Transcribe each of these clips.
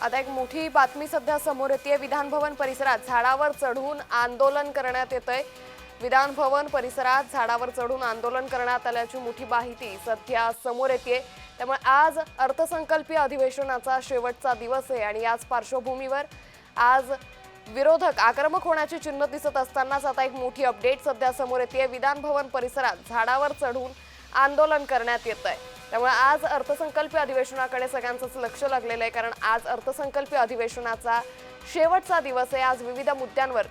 आता एक मोठी बातमी सध्या समोर येते विधानभवन परिसरात झाडावर चढून आंदोलन करण्यात येत आहे विधानभवन परिसरात झाडावर चढून आंदोलन करण्यात आल्याची मोठी माहिती सध्या समोर येते त्यामुळे आज अर्थसंकल्पीय अधिवेशनाचा शेवटचा दिवस आहे आणि याच पार्श्वभूमीवर आज विरोधक आक्रमक होण्याची चिन्ह दिसत असतानाच आता एक मोठी अपडेट सध्या समोर येते विधानभवन परिसरात झाडावर चढून आंदोलन करण्यात येत आहे त्यामुळे आज अर्थसंकल्पीय अधिवेशनाकडे सगळ्यांचंच लक्ष लागलेलं आहे कारण आज अर्थसंकल्पीय अधिवेशनाचा शेवटचा दिवस आहे. आज विविध मुद्द्यांवर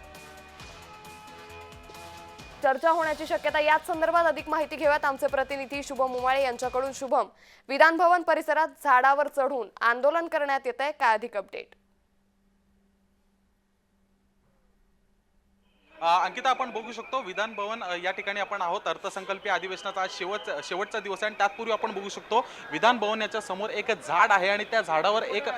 चर्चा होण्याची शक्यता याच संदर्भात अधिक माहिती घेऊयात आमचे प्रतिनिधी शुभम उमाळे यांच्याकडून. शुभम विधान भवन परिसरात झाडावर चढून आंदोलन करण्यात येत आहे काय अधिक अपडेट अंकिता आपण बघू शकतो विधान भवन या ठिकाणी आपण आहोत. अर्थसंकल्पीय अधिवेशनाचा आज शेवट शेवटचा दिवस आहे आणि त्यातपूर्वी आपण बघू शकतो विधान भवन याच्या समोर एक झाड आहे आणि त्या झाडावर एक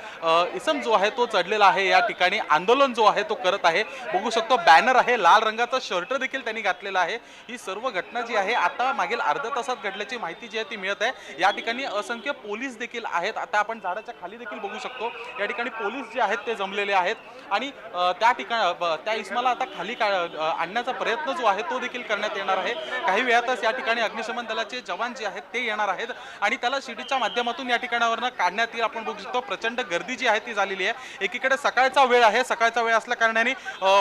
इसम जो आहे तो चढलेला आहे. या ठिकाणी आंदोलन जो आहे तो करत आहे. बघू शकतो बॅनर आहे लाल रंगाचा शर्ट देखील त्यांनी घातलेला आहे. ही सर्व घटना जी आहे आता मागील अर्ध्या तासात घडल्याची माहिती जी आहे ती मिळत आहे. या ठिकाणी असंख्य पोलीस देखील आहेत. आता आपण झाडाच्या खाली देखील बघू शकतो. या ठिकाणी पोलीस जे आहेत ते जमलेले आहेत. आणि त्या ठिकाणी त्या इसमाला आता खाली का आणण्याचा प्रयत्न जो आहे तो देखील करण्यात येणार आहे. काही वेळातच या ठिकाणी अग्निशमन दलाचे जवान जे आहेत ते येणार आहेत आणि त्याला शिडीच्या माध्यमातून या ठिकाणावरनं काढण्यात येईल. आपण बघू शकतो प्रचंड गर्दी जी आहे ती झालेली आहे. एकीकडे सकाळचा वेळ आहे. सकाळचा वेळ असल्या कारणाने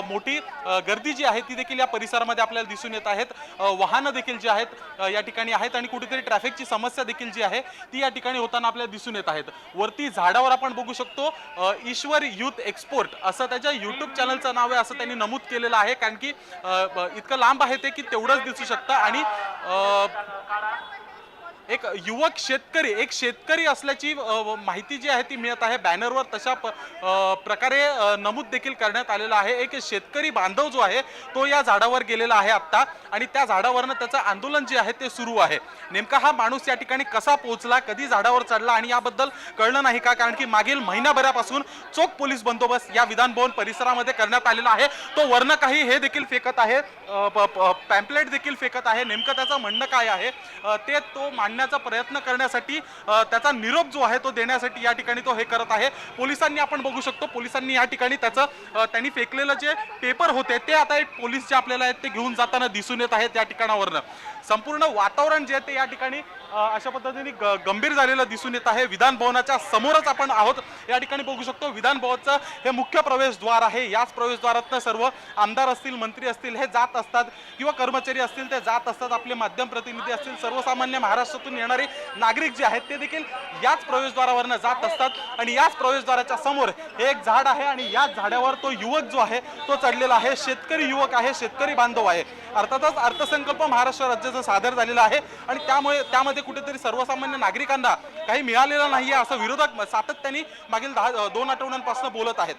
मोठी गर्दी जी आहे ती देखील या परिसरामध्ये आपल्याला दिसून येत आहेत. वाहनं देखील जी आहेत या ठिकाणी आहेत आणि कुठेतरी ट्रॅफिकची समस्या देखील जी आहे ती या ठिकाणी होताना आपल्याला दिसून येत आहेत. वरती झाडावर आपण बघू शकतो ईश्वर युथ एक्सपोर्ट असं त्याच्या युट्यूब चॅनलचं नाव आहे असं त्यांनी नमूद केलेलं आहे. कारण की इतकं लांब आहे ते की तेवढंच दिसू शकतं आणि अ, एक युवक शेतकरी एक शेतकरी असल्याची माहिती जी आहे ती मिळत आहे. बॅनरवर तशा प- प्रकारे नमूद देखील करण्यात आलेला आहे. एक शेतकरी बांधव जो आहे तो या झाडावर गेलेला आहे आत्ता आणि त्या झाडावरनं त्याचं आंदोलन जे आहे ते सुरू आहे. नेमका हा माणूस या ठिकाणी कसा पोहोचला कधी झाडावर चढला आणि याबद्दल कळलं नाही का? कारण की मागील महिनाभरापासून चोख पोलीस बंदोबस्त या विधान भवन परिसरामध्ये करण्यात आलेला आहे. तो वर्ण काही हे देखील फेकत आहे पॅम्पलेट देखील फेकत आहे. नेमकं त्याचं म्हणणं काय आहे? ते तो मांडण्याचा प्रयत्न करण्यासाठी त्याचा निरोप जो आहे तो देण्यासाठी या ठिकाणी तो हे करत आहे. पोलिसांनी आपण बघू शकतो पोलिसांनी या ठिकाणी त्याचं त्यांनी फेकलेलं जे पेपर होते ते आता एक पोलीस जे आपल्याला आहेत ते घेऊन जाताना दिसून येत आहेत त्या ठिकाणावरनं. संपूर्ण वातावरण जे आहे ते या ठिकाणी अशा पद्धतीने गंभीर झालेलं दिसून येत आहे. विधान भवनाच्या समोरच आपण आहोत. या ठिकाणी बघू शकतो विधान भवनचं हे मुख्य प्रवेशद्वार आहे. याच प्रवेशद्वारातनं सर्व आमदार असतील मंत्री असतील हे जात असतात किंवा कर्मचारी असतील ते जात असतात. आपले माध्यम प्रतिनिधी असतील सर्वसामान्य महाराष्ट्रातून येणारे नागरिक जे आहेत ते देखील याच प्रवेशद्वारावरनं जात असतात. आणि याच प्रवेशद्वाराच्या समोर हे एक झाड आहे आणि याच झाडावर तो युवक जो आहे तो चढलेला आहे. शेतकरी युवक आहे शेतकरी बांधव आहे. अर्थातच अर्थसंकल्प महाराष्ट्र राज्याचा सादर झालेला आहे. आणि त्यामुळे त्यामध्ये कुठेतरी सर्वसामान्य नागरिकांना काही मिळालेलं नाहीये असं विरोधक सातत्याने मागील दहा दोन आठवड्यांपासून बोलत आहेत.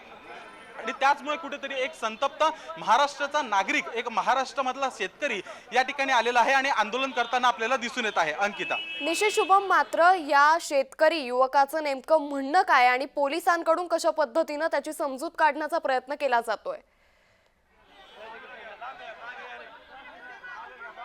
आणि त्याचमुळे कुठेतरी एक संतप्त महाराष्ट्राचा नागरिक एक महाराष्ट्रामधला शेतकरी या ठिकाणी आलेला आहे आणि आंदोलन करताना आपल्याला दिसून येत आहे. अंकिता. निश्चित शुभम मात्र या शेतकरी युवकाचं नेमकं म्हणणं काय आणि पोलिसांकडून कशा पद्धतीनं त्याची समजूत काढण्याचा प्रयत्न केला जातोय?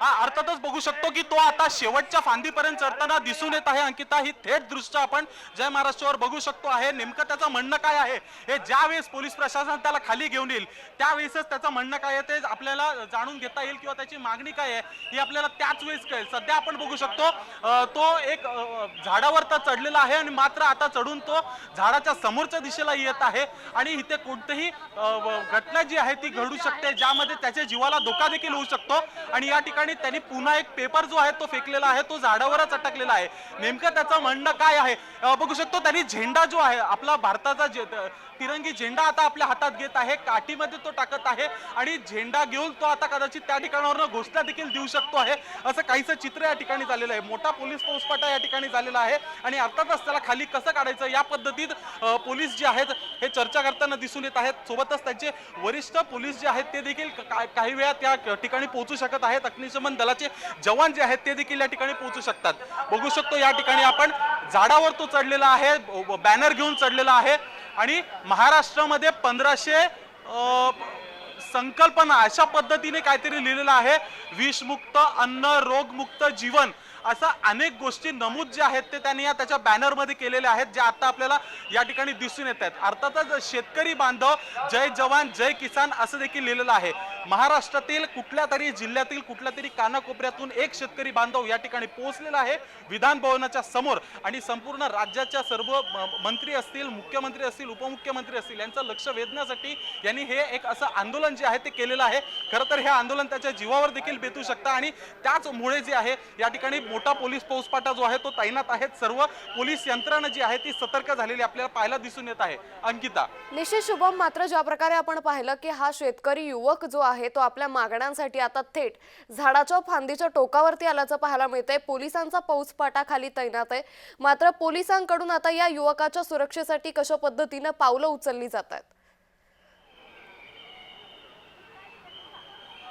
हा अर्थातच बघू शकतो की तो आता शेवटच्या फांदीपर्यंत चढताना दिसून येत आहे. अंकिता ही थेट दृश्य आपण जय महाराष्ट्रावर बघू शकतो आहे. नेमकं त्याचं म्हणणं काय आहे? हे ज्यावेळेस पोलीस प्रशासन त्याला खाली घेऊन येईल त्यावेळेसच त्याचं म्हणणं काय आहे ते आपल्याला जाणून घेता येईल किंवा त्याची मागणी काय आहे ही आपल्याला त्याच वेळेस कळेल. सध्या आपण बघू शकतो तो एक झाडावर तर चढलेला आहे आणि मात्र आता चढून तो झाडाच्या समोरच्या दिशेला येत आहे आणि इथे कोणतीही घटना जी आहे ती घडू शकते ज्यामध्ये त्याच्या जीवाला धोका देखील होऊ शकतो. आणि या ठिकाणी त्यांनी पुन्हा एक पेपर जो आहे तो फेकलेला आहे तो झाडावरच अटकलेला आहे. नेमकं त्याचं म्हणणं काय आहे? बघू शकतो त्यांनी झेंडा जो आहे आपला भारताचा जे तिरंगी झेंडा आता आपल्या हातात घेत आहे. काठीमध्ये तो टाकत आहे आणि झेंडा घेऊन तो आता कदाचित त्या ठिकाणावर घोषणा देखील देऊ शकतो आहे. असं काहीसं चित्र या ठिकाणी झालेलं आहे. मोठा पोलीस फौजफाटा या ठिकाणी झालेला आहे आणि अर्थातच त्याला खाली कसं काढायचं या पद्धतीत पोलीस जे आहेत हे चर्चा करताना दिसून येत आहेत. सोबतच त्यांचे वरिष्ठ पोलीस जे आहेत ते देखील काही वेळा त्या ठिकाणी पोहोचू शकत आहेत. अग्निशमन दलाचे जवान जे आहेत ते देखील या ठिकाणी पोहोचू शकतात. बघू शकतो या ठिकाणी आपण झाडावर तो चढलेला आहे. बॅनर घेऊन चढलेला आहे. आणि महाराष्ट्रामध्ये पंधराशे संकल्पना अशा पद्धतीने काहीतरी लिहिलेलं आहे. विषमुक्त अन्न रोगमुक्त जीवन. असा अनेक गोष्टी नमूद जे आहेत ते त्यांनी या त्याच्या बॅनरमध्ये केलेल्या आहेत जे आता आपल्याला या ठिकाणी दिसून येत आहेत. अर्थातच शेतकरी बांधव जय जवान जय किसान असं देखील लिहिलेलं आहे. महाराष्ट्रातील कुठल्या तरी जिल्ह्यातील कुठल्या तरी कानाकोपऱ्यातून एक शेतकरी बांधव या ठिकाणी पोहोचलेला आहे विधान भवनाच्या समोर. आणि संपूर्ण राज्याच्या सर्व म- मंत्री असतील मुख्यमंत्री असतील उपमुख्यमंत्री असतील यांचं लक्ष वेधण्यासाठी यांनी हे एक असं आंदोलन जे आहे ते केलेलं आहे. खरं तर हे आंदोलन त्याच्या जीवावर देखील बेतू शकतं आणि त्याचमुळे जे आहे या ठिकाणी मोठा पोलीस फौजफाटा जो आहे तो तैनात आहेत. सर्व पोलीस यंत्रणा जी आहे ती सतर्क झालेली आपल्याला पाहायला दिसून येत आहे. अंकिता. निश्चित शुभम मात्र ज्या प्रकारे आपण पाहिलं की हा शेतकरी युवक जो आहे तो आपल्या मागण्यांसाठी आता थेट झाडाच्या फांदीच्या टोकावरती आल्याचं पाहायला मिळतंय. पोलिसांचा फौजपाटा खाली तैनात आहे. मात्र पोलिसांकडून आता या युवकाच्या सुरक्षेसाठी कशा पद्धतीनं पावलं उचलली जात आहेत?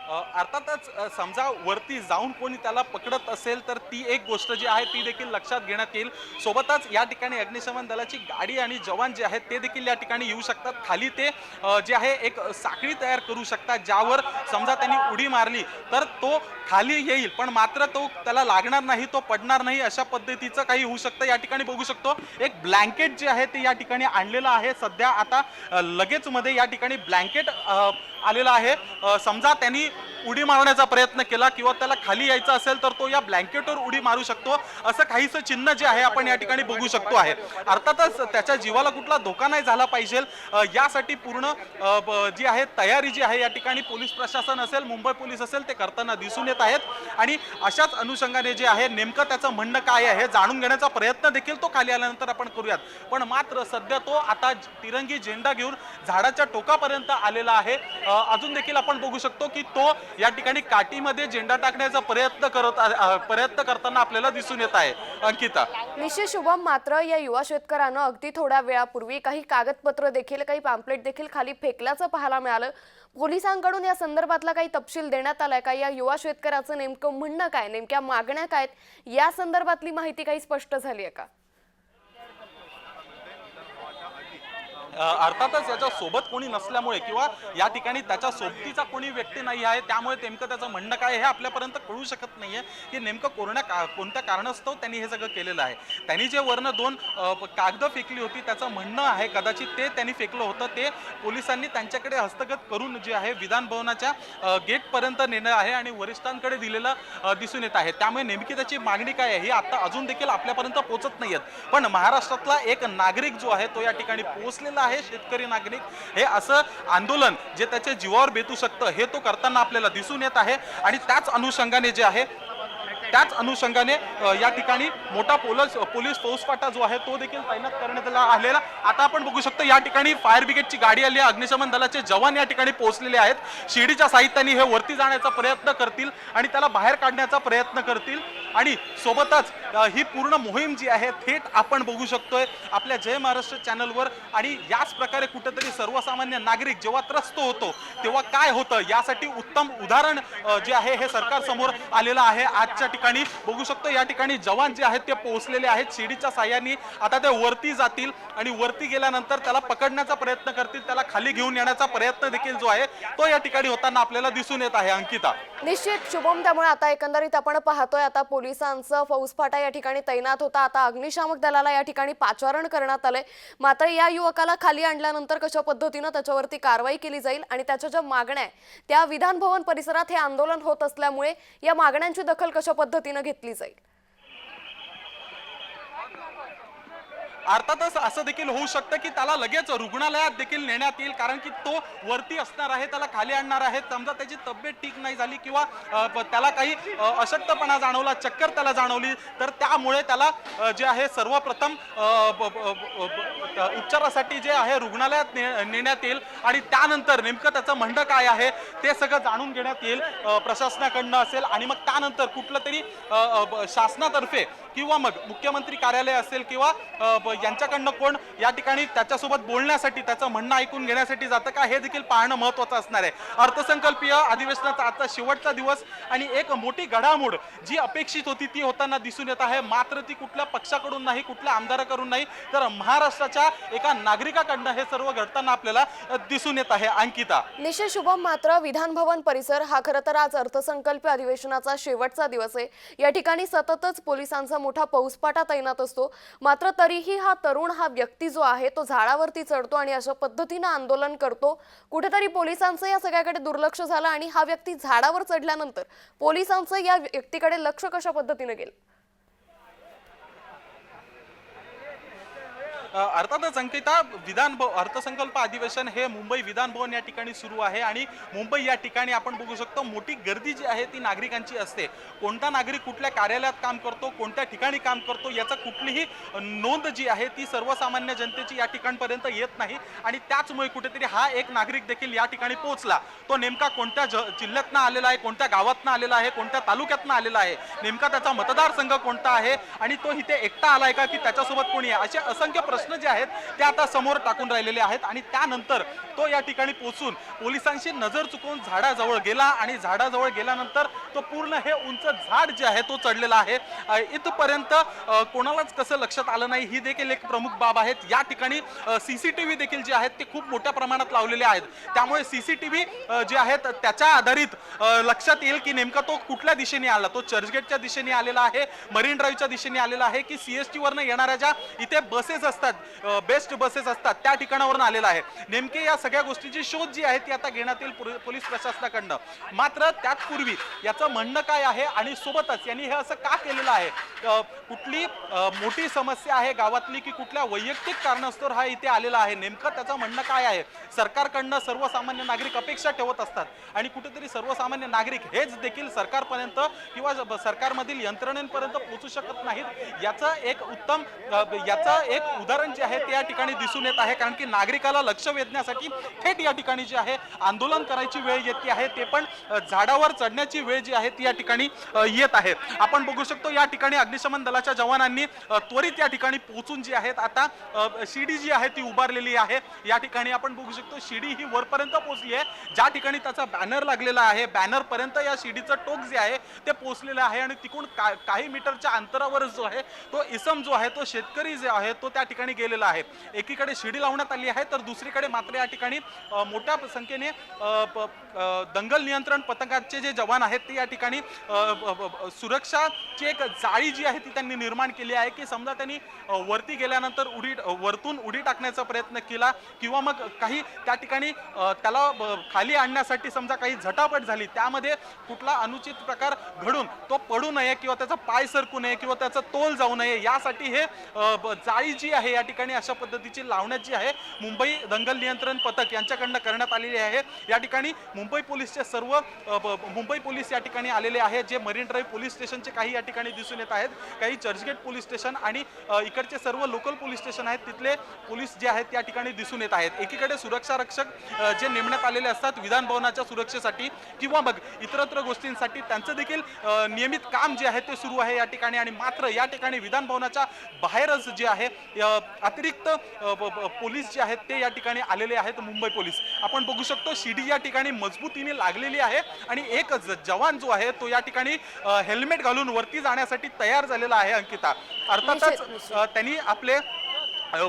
अर्थातच समजा वरती जाऊन कोणी त्याला पकडत असेल तर ती एक गोष्ट जी आहे ती देखील लक्षात घेण्यात येईल. सोबतच या ठिकाणी अग्निशमन दलाची गाडी आणि जवान जे आहेत ते देखील या ठिकाणी येऊ शकतात. खाली ते जे आहे एक साखळी तयार करू शकतात ज्यावर समजा त्यांनी उडी मारली तर तो खाली येईल. पण मात्र तो त्याला लागणार नाही तो पडणार नाही अशा पद्धतीचं काही होऊ शकतं. या ठिकाणी बघू शकतो एक ब्लँकेट जे आहे ते या ठिकाणी आणलेलं आहे. सध्या आता लगेच मध्ये या ठिकाणी ब्लँकेट आलेला आहे. समजा त्यांनी उडी मारण्याचा प्रयत्न केला किंवा त्याला खाली यायचा असेल तर तो या ब्लँकेटवर उडी मारू शकतो. असं काहीसं चिन्ह जे आहे आपण या ठिकाणी बघू शकतो आहे. अर्थातच त्याच्या जीवाला कुठला धोका नाही झाला पाहिजे. यासाठी पूर्ण जी आहे तयारी जी आहे या ठिकाणी पोलीस प्रशासन असेल मुंबई पोलीस असेल ते करताना दिसून येत आहेत. आणि अशाच अनुषंगाने जे आहे नेमकं त्याचं म्हणणं काय आहे हे जाणून घेण्याचा प्रयत्न देखील तो खाली आल्यानंतर आपण करूयात. पण मात्र सध्या तो आता तिरंगी झेंडा घेऊन झाडाच्या टोकापर्यंत आलेला आहे. अजून देखील आपण बघू शकतो की तो या ठिकाणी काठीमध्ये झेंडा टाकण्याचा प्रयत्न करत प्रयत्न करताना आपल्याला दिसून येत आहे. अंकिता. निश्चित शुभम मात्र या युवा शेतकऱ्यानं अगदी थोड्या वेळापूर्वी काही कागदपत्र देखील काही पॅम्पलेट देखील खाली फेकल्याचं पाहायला मिळालं. पोलिसांकडून या संदर्भातला काही तपशील देण्यात आलाय का? या युवा शेतकऱ्याचं नेमकं म्हणणं काय? नेमक्या मागण्या काय या संदर्भातली माहिती काही स्पष्ट झाली आहे का? अर्थातच याच्या सोबत कोणी नसल्यामुळे किंवा या ठिकाणी त्याच्या सोबतीचा कोणी व्यक्ती नाही आहे त्यामुळे नेमकं त्याचं म्हणणं काय आहे हे आपल्यापर्यंत कळू शकत नाही आहे की नेमकं कोरण्या का कोणत्या कारणास्तव त्यांनी हे सगळं केलेलं आहे? त्यांनी जे वरनं दोन कागदं फेकली होती त्याचं म्हणणं आहे कदाचित ते त्यांनी फेकलं होतं. ते पोलिसांनी त्यांच्याकडे हस्तगत करून जे आहे विधान भवनाच्या गेटपर्यंत नेणं आहे आणि वरिष्ठांकडे दिलेलं दिसून येत आहे. त्यामुळे नेमकी त्याची मागणी काय आहे ही आता अजून देखील आपल्यापर्यंत पोहोचत नाही आहेत पण महाराष्ट्रातला एक नागरिक जो आहे तो या ठिकाणी पोहोचलेला आहे शेतकरी नागरिक. हे असं आंदोलन जे त्याच्या जीवावर बेतू शकतं हे तो करताना आपल्याला दिसून येत आहे. आणि त्याच अनुषंगाने जे आहे त्याच अनुषंगाने या ठिकाणी मोठा पोलस पोलीस फौजफाटा जो आहे तो देखील तैनात करण्यात आला- आलेला. आता आपण बघू शकतो या ठिकाणी फायर ब्रिगेडची गाडी आली आहे. अग्निशमन दलाचे जवान या ठिकाणी पोहोचलेले आहेत. शिडीच्या साहित्याने हे वरती जाण्याचा प्रयत्न करतील आणि त्याला बाहेर काढण्याचा प्रयत्न करतील. आणि सोबतच ही पूर्ण मोहीम जी आहे थेट आपण बघू शकतोय आपल्या जय महाराष्ट्र चॅनलवर. आणि याच प्रकारे कुठेतरी सर्वसामान्य नागरिक जेव्हा त्रस्त होतो तेव्हा काय होतं? यासाठी उत्तम उदाहरण जे आहे हे सरकार समोर आलेलं आहे. आजच्या ठिकाणी बघू शकतो या ठिकाणी जवान जे आहेत ते पोहोचलेले आहेत. शिडीच्या साह्याने आता ते वरती जातील आणि वरती गेल्यानंतर त्याला पकडण्याचा प्रयत्न करतील त्याला खाली घेऊन येण्याचा प्रयत्न देखील जो आहे तो या ठिकाणी होताना आपल्याला दिसून येत आहे अंकिता. निश्चित शुभम त्यामुळे आता एकंदरीत आपण पाहतोय आता पोलिसांचं फौजफाटा या ठिकाणी तैनात होता. आता अग्निशामक दलाला या ठिकाणी पाचारण करण्यात आलंय. मात्र या युवकाला खाली आणल्यानंतर कशा पद्धतीनं त्याच्यावरती कारवाई केली जाईल आणि त्याच्या ज्या मागण्या त्या विधान भवन परिसरात हे आंदोलन होत असल्यामुळे या मागण्यांची दखल कशा पद्धतीनं घेतली जाईल. अर्थातच असं देखील होऊ शकतं की त्याला लगेच रुग्णालयात देखील नेण्यात येईल कारण की तो वरती असणार आहे त्याला खाली आणणार आहे. समजा त्याची तब्येत ठीक नाही झाली किंवा त्याला काही अशक्तपणा जाणवला चक्कर त्याला जाणवली तर त्यामुळे त्याला जे आहे सर्वप्रथम उपचारासाठी जे आहे रुग्णालयात ने- नेण्यात येईल आणि त्यानंतर नेमकं त्याचं म्हणणं काय आहे ते सगळं जाणून घेण्यात येईल प्रशासनाकडनं असेल आणि मग त्यानंतर कुठलं तरी शासनातर्फे किंवा मग मुख्यमंत्री कार्यालय असेल किंवा यांच्याकडनं कोण या ठिकाणी त्याच्यासोबत बोलण्यासाठी त्याचं म्हणणं ऐकून घेण्यासाठी जातं का हे देखील पाहणं महत्त्वाचं असणार आहे. अर्थसंकल्पीय अधिवेशनाचा आजचा शेवटचा दिवस आणि एक मोठी घडामोड जी अपेक्षित होती ती होताना दिसून येत आहे. मात्र ती कुठल्या पक्षाकडून नाही कुठल्या आमदाराकडून नाही तर महाराष्ट्राच्या असलेल्या एका नागरिकाकडनं हे सर्व घडताना आपल्याला दिसून येत आहे. अंकिता. निश्चित शुभम मात्र विधान भवन परिसर हा खरं तर आज अर्थसंकल्प अधिवेशनाचा शेवटचा दिवस आहे. या ठिकाणी सततच पोलिसांचा मोठा पाऊसपाटा तैनात असतो. मात्र तरीही हा तरुण हा व्यक्ती जो आहे तो झाडावरती चढतो आणि अशा पद्धतीनं आंदोलन करतो. कुठेतरी पोलिसांचं या सगळ्याकडे दुर्लक्ष झालं आणि हा व्यक्ती झाडावर चढल्यानंतर पोलिसांचं या व्यक्तीकडे लक्ष कशा पद्धतीनं गेलं? अर्थातच अंकिता विधान अर्थसंकल्प अधिवेशन हे मुंबई विधान भवन या ठिकाणी सुरू आहे आणि मुंबई या ठिकाणी आपण बघू शकतो मोठी गर्दी जी आहे ती नागरिकांची असते. कोणता नागरिक कुठल्या कार्यालयात काम करतो कोणत्या ठिकाणी काम करतो याचा कुठलीही नोंद जी आहे ती सर्वसामान्य जनतेची या ठिकाणपर्यंत येत नाही आणि त्याचमुळे कुठेतरी हा एक नागरिक देखील या ठिकाणी पोहोचला. तो नेमका कोणत्या ज- जिल्ह्यातनं आलेला आहे कोणत्या गावातनं आलेला आहे कोणत्या तालुक्यातनं आलेला आहे नेमका त्याचा मतदारसंघ कोणता आहे आणि तो इथे एकटा आलाय का की त्याच्यासोबत कोणी आहे? असे असंख्य प्रश्न जे आहेत ते आता समोर टाकून राहिलेले आहेत आणि त्यानंतर तो या ठिकाणी पोहोचून पोलिसांशी नजर चुकवून झाडाजवळ गेला आणि झाडाजवळ गेल्यानंतर तो पूर्ण हे उंच झाड जे आहे तो चढलेला आहे. इथपर्यंत कोणालाच कसं लक्षात आलं नाही. ही देखील एक प्रमुख बाब आहेत. या ठिकाणी सीसीटीव्ही देखील जे आहेत ते खूप मोठ्या प्रमाणात लावलेले आहेत. त्यामुळे सीसीटीव्ही जे आहेत त्याच्या आधारित लक्षात येईल की नेमका तो कुठल्या दिशेने आला. तो चर्चगेटच्या दिशेने आलेला आहे मरीन ड्राईव्हच्या दिशेने आलेला आहे की सीएसटी वरनं येणाऱ्या ज्या इथे बसेस असतात बेस्ट बसेस असतात त्या ठिकाणावरून आलेला आहे. नेमके या सगळ्या गोष्टीची शोध जी आहे ती आता घेण्यात येईल पोलीस प्रशासनाकडनं. मात्र त्यापूर्वी याचं म्हणणं काय आहे आणि सोबतच यांनी हे असं का केलेलं आहे? कुठली मोठी समस्या आहे गावातली की कुठल्या वैयक्तिक कारणास्तव हा इथे आलेला आहे? नेमकं त्याचं म्हणणं काय आहे? सरकारकडनं सर्वसामान्य नागरिक अपेक्षा ठेवत असतात आणि कुठेतरी सर्वसामान्य नागरिक हेच देखील सरकारपर्यंत किंवा सरकारमधील यंत्रणेपर्यंत पोहोचू शकत नाहीत. याचं एक उत्तम याचं एक उदाहरण जे आहे ते या ठिकाणी दिसून येत आहे कारण की नागरिकाला लक्ष वेधण्यासाठी थेट या ठिकाणी जे आहे आंदोलन करायची वेळ येते आहे. ते पण झाडावर चढण्याची वेळ जी आहे ती या ठिकाणी येत आहे. आपण बघू शकतो या ठिकाणी अग्निशमन दलाच्या जवानांनी त्वरित या ठिकाणी पोहोचून जी आहेत आता शिडी जी आहे ती उभारलेली आहे. या ठिकाणी आपण बघू शकतो शिडी ही वरपर्यंत पोहोचली आहे. ज्या ठिकाणी त्याचा बॅनर लागलेला आहे बॅनर पर्यंत या शिडीचं टोक जे आहे ते पोहोचलेलं आहे. आणि तिकडून का- काही मीटरच्या अंतरावर जो आहे तो इसम जो आहे तो शेतकरी जे आहे तो त्या ठिकाणी गेलेला आहे. एकीकडे शिडी लावण्यात आली आहे तर दुसरीकडे मात्र या ठिकाणी मोठ्या संख्येने दंगल नियंत्रण पथकाचे जे जवान आहेत ते या ठिकाणी सुरक्षाची एक जाळी जी आहे ती त्यांनी निर्माण केली आहे की समजा त्यांनी वरती गेल्यानंतर उडी वरतून उडी टाकण्याचा प्रयत्न केला किंवा मग काही त्या ठिकाणी त्याला खाली आणण्यासाठी समजा काही झटापट झाली त्यामध्ये कुठला अनुचित प्रकार घडून तो पडू नये किंवा त्याचा पाय सरकू नये किंवा त्याचा तोल जाऊ नये यासाठी हे जाळी जी आहे या ठिकाणी अशा पद्धतीची लावण्याची आहे मुंबई दंगल नियंत्रण पथक यांच्याकडनं करण्यात आलेली आहे. या ठिकाणी मुंबई पोलीसचे सर्व मुंबई पोलीस या ठिकाणी आलेले आहेत जे मरीन ड्राईव्ह पोलीस स्टेशनचे काही या ठिकाणी दिसून येत आहेत. काही चर्चगेट पोलीस स्टेशन आणि इकडचे सर्व लोकल पोलीस स्टेशन आहेत तिथले पोलीस जे आहेत त्या ठिकाणी दिसून येत आहेत. एकीकडे सुरक्षा रक्षक जे नेमण्यात आलेले असतात विधान भवनाच्या सुरक्षेसाठी किंवा मग इतरत्र गोष्टींसाठी त्यांचं देखील नियमित काम जे आहे ते सुरू आहे या ठिकाणी आणि मात्र या ठिकाणी विधान भवनाच्या बाहेरच जे आहे अतिरिक्त पोलीस जे आहेत ते या ठिकाणी आलेले आहेत मुंबई पोलीस. आपण बघू शकतो शिडी या ठिकाणी मजबूतीने लागलेली आहे आणि एक जवान जो आहे तो या ठिकाणी हेल्मेट घालून वरती जाण्यासाठी तयार झालेला आहे अंकिता. अर्थातच त्यांनी आपले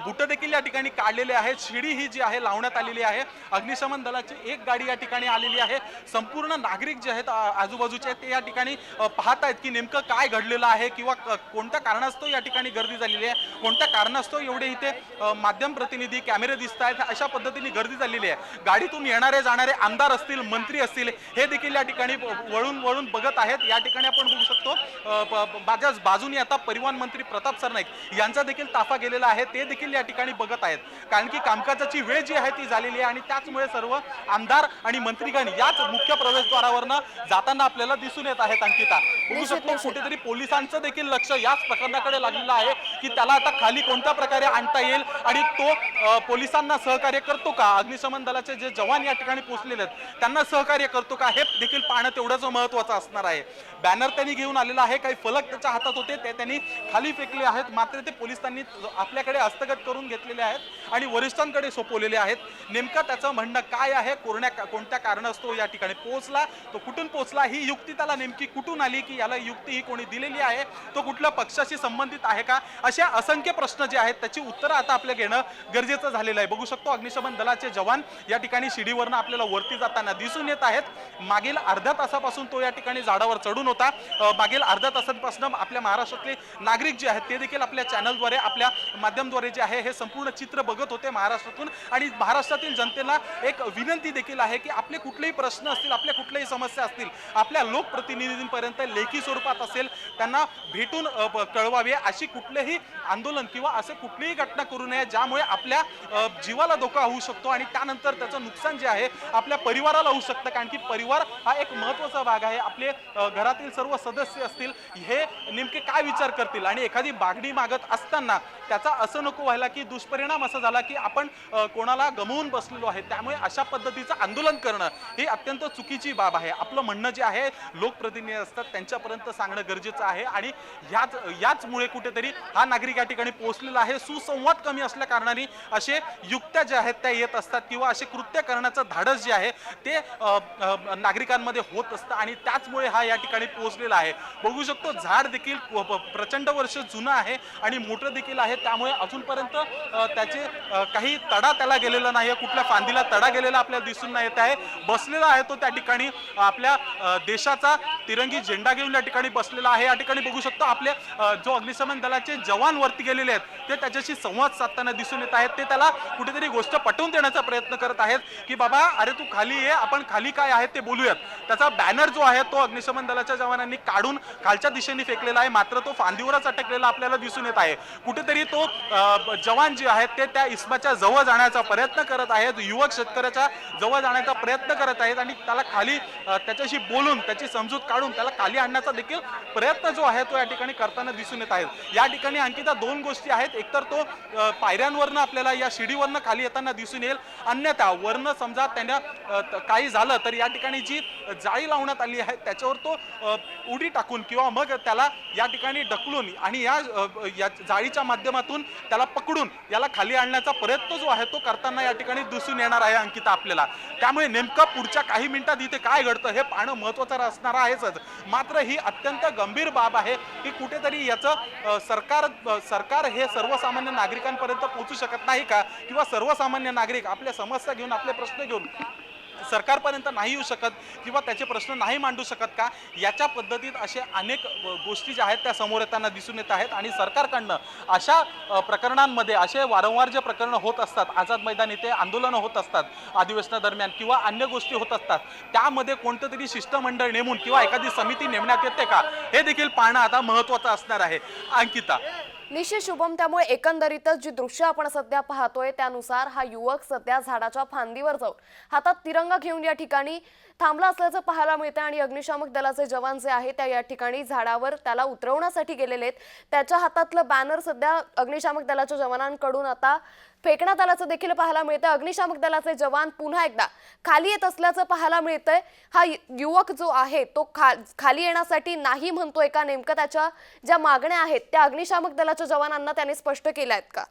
बुट देखील या ठिकाणी काढलेले आहेत. शिडी ही जी आहे लावण्यात आलेली आहे. अग्निशमन दलाची एक गाडी या ठिकाणी आलेली आहे. संपूर्ण नागरिक जे आहेत आजूबाजूचे आजूबाजूचे ते या ठिकाणी पाहत आहेत की नेमकं काय घडलेलं आहे किंवा कोणत्या कारणास्तव या ठिकाणी गर्दी झालेली आहे कोणत्या कारणास्तव एवढे इथे माध्यम प्रतिनिधी कॅमेरे दिसत आहेत अशा पद्धतीने गर्दी झालेली आहे. गाडीतून येणारे जाणारे आमदार असतील मंत्री असतील हे देखील या ठिकाणी वळून वळून बघत आहेत. या ठिकाणी आपण बघू शकतो माझ्याच बाजूने आता परिवहन मंत्री प्रताप सरनाईक यांचा देखील ताफा गेलेला आहे. ते देखील या ठिकाणी बघत आहेत. कारण की कामकाजाची वेळ जी आहे ती झालेली आहे आणि त्याचमुळे सर्व आमदार आणि मंत्रीगण याच मुख्य प्रवेशद्वारावरनं जाताना आपल्याला दिसून येत आहेत अंकिता. बघू शकतो. कुठेतरी पोलिसांचं देखील लक्ष याच प्रकरणाकडे लागलेलं आहे की त्याला आता खाली कोणत्या प्रकारे आणता येईल आणि तो पोलिसांना सहकार्य करतो का? अग्निशमन दलाचे जे जवान या ठिकाणी पोहोचलेले आहेत त्यांना सहकार्य करतो का? हे देखील पाहणं तेवढंच महत्वाचं असणार आहे. बॅनर त्यांनी घेऊन आलेला आहे काही फलक त्याच्या हातात होते ते त्यांनी खाली फेकले आहेत मात्र ते पोलिसांनी आपल्याकडे हस्तगत करून घेतलेले आहेत आणि वरिष्ठांकडे सोपवलेले आहेत. नेमकं त्याचं म्हणणं काय आहे? कोरण्या कोणत्या कारणास्तव या ठिकाणी पोहोचला? तो कुठून पोहोचला? ही युक्ती त्याला नेमकी कुठून आली की याला युक्ती ही कोणी दिलेली आहे? तो कुठल्या पक्षाशी संबंधित आहे का? अशा असंख्य प्रश्न जे आहेत त्याची उत्तरं आता आपल्या घेणं गरजेचं झालेलं आहे. बघू शकतो अग्निशमन दलाचे जवान या ठिकाणी शिडीवरनं आपल्याला वरती जाताना दिसून येत आहेत. मागील अर्ध्या तासापासून तो या ठिकाणी झाडावर चढून होता. मागील अर्ध्या तासांपासून आपल्या महाराष्ट्रातले नागरिक जे आहेत ते देखील आपल्या चॅनलद्वारे आपल्या माध्यमद्वारे जे आहे हे संपूर्ण चित्र बघत होते महाराष्ट्रातून. आणि महाराष्ट्रातील जनतेला एक विनंती देखील आहे की आपले कुठलेही प्रश्न असतील आपल्या कुठल्याही समस्या असतील आपल्या लोकप्रतिनिधींपर्यंत लेखी स्वरूपात असेल त्यांना भेटून कळवावे अशी कुठलेही आंदोलन किंवा असे कुठलीही घटना करू नये ज्यामुळे आपल्या जीवाला धोका होऊ शकतो आणि त्यानंतर त्याचं नुकसान जे आहे आपल्या परिवाराला होऊ शकतं. कारण की परिवार हा एक महत्त्वाचा भाग आहे. आपले घरातील सर्व सदस्य असतील हे नेमके काय विचार करतील? आणि एखादी मागणी मागत असताना त्याचा असं नको व्हायला की दुष्परिणाम असा झाला की आपण कोणाला गमवून बसलेलो आहे त्यामुळे अशा पद्धतीचं आंदोलन करणं ही अत्यंत चुकीची बाब आहे. आपलं म्हणणं जे आहे लोकप्रतिनिधी असतात त्यांच्यापर्यंत सांगणं गरजेचं आहे आणि याच याचमुळे कुठेतरी हा नागरिक या ठिकाणी पोहोचलेला आहे. सुसंवाद कमी असल्या कारणाने असे युक्त्या ज्या आहेत त्या येत असतात किंवा असे कृत्य करण्याचं धाडस जे आहे ते नागरिकांमध्ये होत असतं आणि त्याचमुळे हा या ठिकाणी पोहोचलेला आहे. बघू शकतो झाड देखील प्रचंड वर्ष जुनं आहे आणि मोठं देखील आहे. त्यामुळे अजून अजूनपर्यंत त्याचे काही तडा त्याला गेलेला नाही आहे कुठल्या फांदीला तडा गेलेला आपल्याला दिसून नाही येत आहे. बसलेला आहे तो त्या ठिकाणी. आपल्या देशाचा तिरंगी झेंडा घेऊन या ठिकाणी बसलेला आहे. या ठिकाणी बघू शकतो आपले जो अग्निशमन दलाचे जवान वरती गेलेले आहेत ते त्याच्याशी संवाद साधताना दिसून येत आहेत. ते त्याला कुठेतरी गोष्ट पटवून देण्याचा प्रयत्न करत आहेत की बाबा अरे तू खाली ये. आपण खाली काय आहे ते बोलूयात. त्याचा बॅनर जो आहे तो अग्निशमन दलाच्या जवानांनी काढून खालच्या दिशेने फेकलेला आहे. मात्र तो फांदीवरच अटकलेला आपल्याला दिसून येत आहे. कुठेतरी तो आ, जवान जे आहेत ते त्या इस्माच्या जवळ जाण्याचा प्रयत्न करत आहेत. युवक शेतकऱ्याच्या जवळ जाण्याचा प्रयत्न करत आहेत आणि त्याला खाली त्याच्याशी बोलून त्याची समजूत काढून त्याला खाली आणण्याचा देखील प्रयत्न जो आहे तो या ठिकाणी करताना दिसून येत आहेत या ठिकाणी आणखीदा दोन गोष्टी आहेत. एकतर तो पायऱ्यांवरनं आपल्याला या शिडीवरनं खाली येताना दिसून येईल. अन्यथा वरनं समजा त्यांना काही झालं तर या ठिकाणी जी जाळी लावण्यात आली आहे त्याच्यावर तो उडी टाकून किंवा मग त्याला या ठिकाणी ढकलून आणि या या जाळीच्या माध्यमातून त्याला पकडून याला खाली आणण्याचा प्रयत्न जो आहे तो करताना या ठिकाणी दिसून येणार आहे अंकिता आपल्याला. त्यामुळे नेमकं पुढच्या काही मिनिटात इथे काय घडतं हे पाहणं महत्वाचं असणार आहेच. मात्र ही अत्यंत गंभीर बाब आहे की कुठेतरी याचं सरकार सरकार हे सर्वसामान्य नागरिकांपर्यंत पोहोचू शकत नाही का? किंवा सर्वसामान्य नागरिक आपल्या समस्या घेऊन आपले प्रश्न घेऊन सरकारपर्यंत नाही येऊ शकत किंवा त्याचे प्रश्न नाही मांडू शकत का? याच्या पद्धतीत असे अनेक गोष्टी ज्या आहेत त्या समोर येताना दिसून येत आहेत आणि सरकारकडनं अशा प्रकरणांमध्ये असे वारंवार जे प्रकरणं होत असतात आझाद मैदान इथे आंदोलनं होत असतात अधिवेशनादरम्यान किंवा अन्य गोष्टी होत असतात त्यामध्ये कोणतं तरी शिष्टमंडळ नेमून किंवा एखादी समिती नेमण्यात येते का? हे देखील पाहणं आता महत्त्वाचं असणार आहे. अंकिता. निश्चित शुभम त्यामुळे एकंदरीतच जी दृश्य आपण सध्या पाहतोय त्यानुसार हा युवक सध्या झाडाच्या फांदीवर जाऊन हातात तिरंगा घेऊन या ठिकाणी थांबला असल्याचं पाहायला मिळतं आणि अग्निशामक दलाचे जवान जे आहेत त्या या ठिकाणी झाडावर त्याला उतरवण्यासाठी गेलेले आहेत. त्याच्या हातातलं बॅनर सध्या अग्निशामक दलाच्या जवानांकडून आता फेकण्यात आल्याचं देखील पाहायला मिळतं अग्निशामक दलाचे जवान पुन्हा एकदा खाली येत असल्याचं पाहायला मिळतंय. हा युवक जो आहे तो खा खाली येण्यासाठी नाही म्हणतोय का? नेमकं त्याच्या ज्या मागण्या आहेत त्या अग्निशामक दलाच्या जवानांना त्याने स्पष्ट केल्या आहेत का?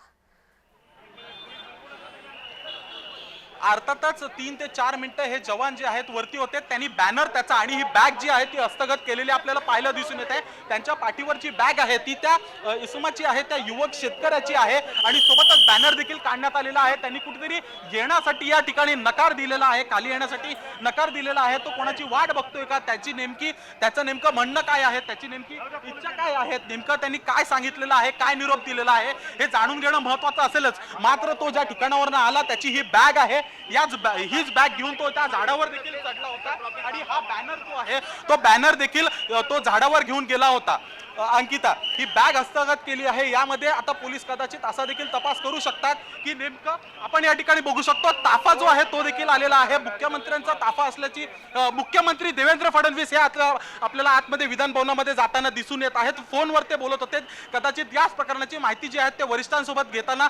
अर्थातच तीन ते चार मिनिटं हे जवान जे आहेत वरती होते त्यांनी बॅनर त्याचा आणि ही बॅग जी आहे ती हस्तगत केलेली आपल्याला पाहायला दिसून येत. आहे त्यांच्या पाठीवरची बॅग आहे ती त्या इसमाची आहे त्या युवक शेतकऱ्याची आहे आणि सोबतच बॅनर देखील काढण्यात आलेला आहे. त्यांनी कुठेतरी येण्यासाठी या ठिकाणी नकार दिलेला आहे खाली येण्यासाठी नकार दिलेला आहे. तो कोणाची वाट बघतोय का? त्याची नेमकी त्याचं नेमकं म्हणणं काय आहे? त्याची नेमकी इच्छा काय आहे? नेमकं त्यांनी काय सांगितलेलं आहे? काय निरोप दिलेला आहे? हे जाणून घेणं महत्वाचं असेलच. मात्र तो ज्या ठिकाणावरनं आला त्याची ही बॅग आहे. याच हीच बॅग घेऊन तो त्या झाडावर देखील चढला होता. आणि हा बॅनर जो आहे तो बॅनर देखील तो झाडावर घेऊन गेला होता. अंकिता ही बॅग हस्तगत केली आहे. यामध्ये आता पोलीस कदाचित असा देखील तपास करू शकतात की नेमकं आपण या ठिकाणी बघू शकतो ताफा जो आहे तो देखील आलेला आहे. मुख्यमंत्र्यांचा ताफा असल्याची मुख्यमंत्री देवेंद्र फडणवीस हे आता आपल्याला आतमध्ये विधानभवनामध्ये जाताना दिसून येत आहेत. फोनवर ते बोलत होते. कदाचित याच प्रकरणाची माहिती जी आहे ते वरिष्ठांसोबत घेताना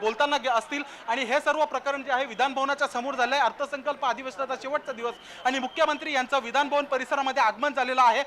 बोलताना असतील. आणि हे सर्व प्रकरण जे आहे विधानभवनाच्या समोर झालं आहे अर्थसंकल्प अधिवेशनाचा शेवटचा दिवस. आणि मुख्यमंत्री यांचं विधानभवन परिसरामध्ये आगमन झालेलं आहे.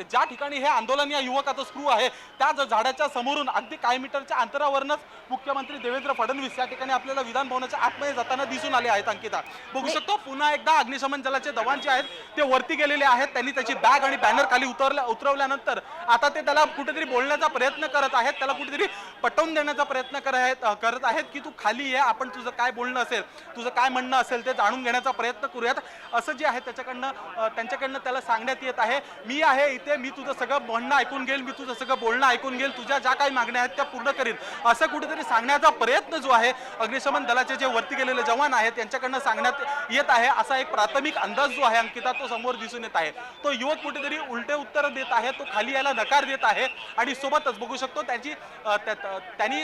ज्या ठिकाणी ठिकाणी हे आंदोलन या युवकाचं सुरू आहे. त्याच झाडाच्या समोरून अगदी काही मीटरच्या अंतरावरूनच मुख्यमंत्री देवेंद्र फडणवीस या ठिकाणी आपल्याला विधान भवनाच्या आतमध्ये जाताना दिसून आले आहेत अंकिता. बघू शकतो पुन्हा एकदा अग्निशमन दलाचे जवान जे आहेत ते वरती गेलेले आहेत. त्यांनी त्याची बॅग आणि बॅनर खाली उतरल्या उतरवल्यानंतर आता ते त्याला कुठेतरी बोलण्याचा प्रयत्न करत आहेत त्याला कुठेतरी पटवून देण्याचा प्रयत्न करत करत आहेत की तू खाली ये आपण तुझं काय बोलणं असेल तुझं काय म्हणणं असेल ते जाणून घेण्याचा प्रयत्न करूयात. असं जे आहे त्याच्याकडनं त्यांच्याकडनं त्याला सांगण्यात येत आहे मी आहे इथे मी तुझं सगळं म्हणणं ऐकून घेईल मी तुझं सगळं बोलणं ऐकून घेईल तुझ्या ज्या काही मागण्या आहेत त्या पूर्ण करीन. असं कुठेतरी सांगण्याचा प्रयत्न जो आहे अग्निशमन दलाचे जे वरती गेलेले जवान आहेत त्यांच्याकडनं सांगण्यात येत आहे असा एक प्राथमिक अंदाज जो आहे अंकिता तो समोर दिसून येत आहे. तो युवक कुठेतरी उलटे उत्तर देत आहे तो खाली यायला नकार देत आहे आणि सोबतच बघू शकतो त्याची त्यांनी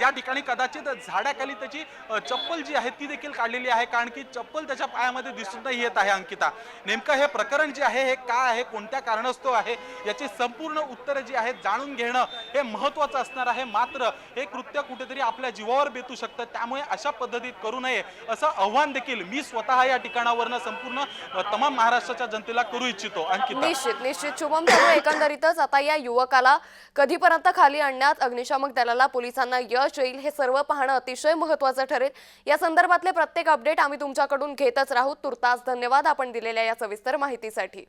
या ठिकाणी कदाचित झाडाखाली त्याची चप्पल जी आहे ती देखील काढलेली आहे कारण की चप्पल त्याच्या पायामध्ये दिसून नाही येत आहे अंकिता. नेमकं हे प्रकरण जे आहे हे काय आहे कोणत्या कारणास्तव आहे याची संपूर्ण उत्तरं जी आहेत जाणून घेणं हे महत्त्वाचं असणार आहे. मात्र हे कृत्य कुठेतरी आपल्या जीवावर बेतू शकतं त्यामुळे अशा पद्धतीत करू नये असं आव्हान देखील मी स्वतः या ठिकाणावरनं संपूर्ण तमाम महाराष्ट्राच्या जनतेला करू इच्छितो. आणखी निश्चित निश्चित. शुभम त्यामुळे एकंदरीतच आता या युवकाला कधीपर्यंत खाली आणण्यात अग्निशामक दलाला पोलिसांना यश येईल हे सर्व पाहणं अतिशय महत्वाचं ठरेल. या संदर्भातले प्रत्येक अपडेट आम्ही तुमच्याकडून घेतच राहू. तुर्तास धन्यवाद आपण दिलेल्या या सविस्तर माहितीसाठी.